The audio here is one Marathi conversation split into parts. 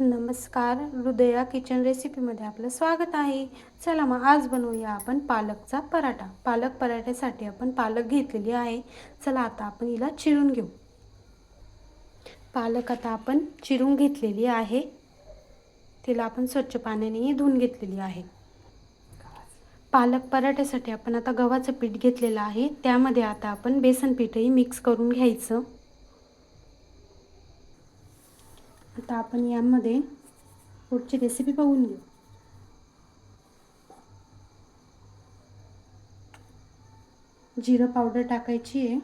नमस्कार हृदया किचन रेसिपीमध्ये आपलं स्वागत आहे. चला मग आज बनवूया आपण पालकचा पराठा. पालक पराठ्यासाठी आपण पालक घेतलेली आहे. चला आता आपण हिला चिरून घेऊ. पालक आता आपण चिरून घेतलेली आहे. तिला आपण स्वच्छ पाण्याने धुवून घेतलेली आहे. पालक पराठ्यासाठी आपण आता गव्हाचं पीठ घेतलेलं आहे. त्यामध्ये आता आपण बेसन पीठही मिक्स करून घ्यायचं. आता आपण यामध्ये पुढची रेसिपी बघून घेऊ. जिरं पावडर टाकायची आहे.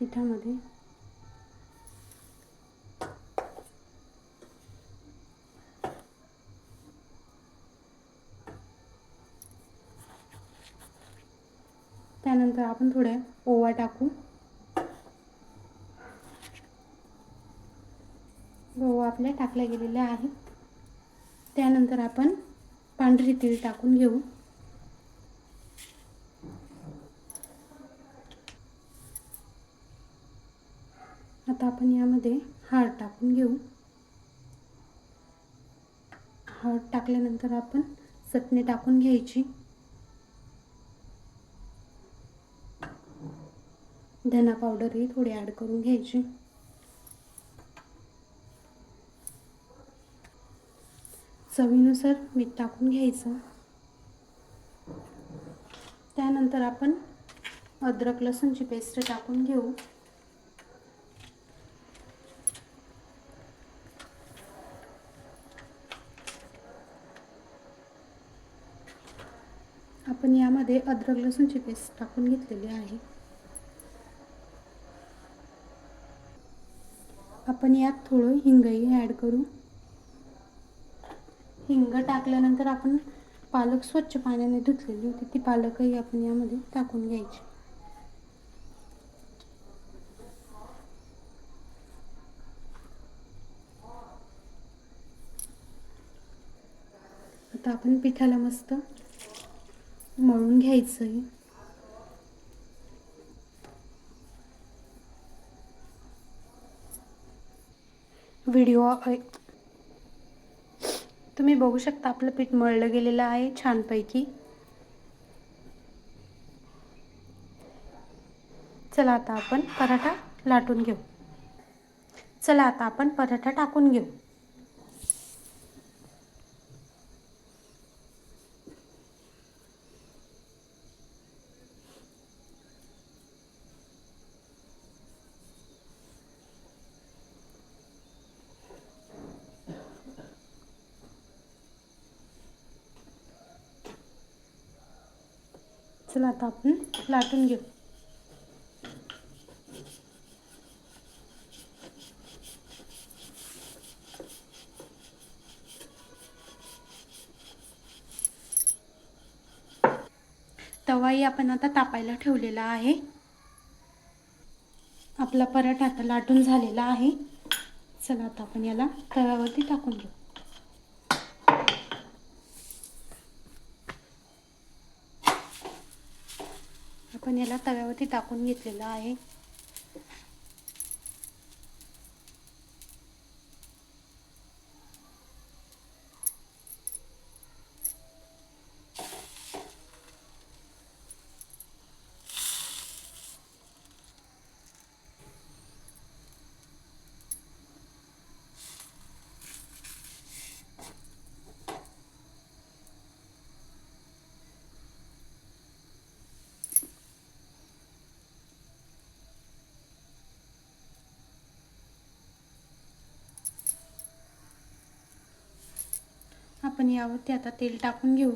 पिठामध्ये. त्यानंतर आपण थोड्या ओवा टाकू. गहू आपल्या टाकल्या गेलेल्या आहेत. त्यानंतर आपण पांढरी तीळ टाकून घेऊ. आता आपण यामध्ये हळद टाकून घेऊ. हळद टाकल्यानंतर आपण चटणी टाकून घ्यायची. धना पावडरही थोडी ॲड करून घ्यायची. चवीनुसार मीठ टाकून घ्यायचं. त्यानंतर आपण अद्रक लसूणची पेस्ट टाकून घेऊ. आपण यामध्ये अद्रक लसूणची पेस्ट टाकून घेतलेली आहे. आपण यात थोडं हिंगही ॲड करू. हिंग टाकल्यानंतर आपण पालक स्वच्छ पाण्याने धुतलेली होती. ती पालकही आपण यामध्ये टाकून घ्यायची. आता आपण पिठाला मस्त मळून घ्यायचं आहे व्हिडिओ तुम्ही बघू शकता आपलं पीठ मळलं गेलेलं आहे छानपैकी. चला आता आपण पराठा लाटून घेऊ. चला आता आपण पराठा टाकून घेऊ. चला आता आपण लाटून घेऊ. तवाही आपण आता तापायला ठेवलेला आहे. आपला पराठा आता लाटून झालेला आहे. चला आता आपण याला तव्यावरती टाकून घेऊ. आपण याला तव्यावरती टाकून घेतलेलं आहे. आपण यावरती आता तेल टाकून घेऊ.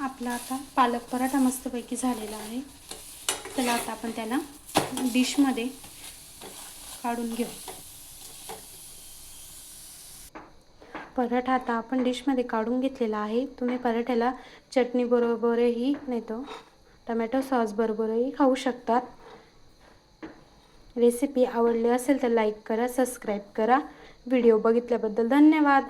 आपला आता पालक पराठा मस्तपैकी झालेला आहे. चला आता आपण त्याला डिशमध्ये काढून घेऊ. पराठा आता आपण डिशमध्ये काढून घेतलेला आहे. तुम्ही पराठ्याला चटणीबरोबरही नाही तर टमॅटो सॉस बरोबरही खाऊ शकतात. रेसिपी आवडली असेल तर लाईक करा सबस्क्राईब करा. व्हिडिओ बघितल्याबद्दल धन्यवाद.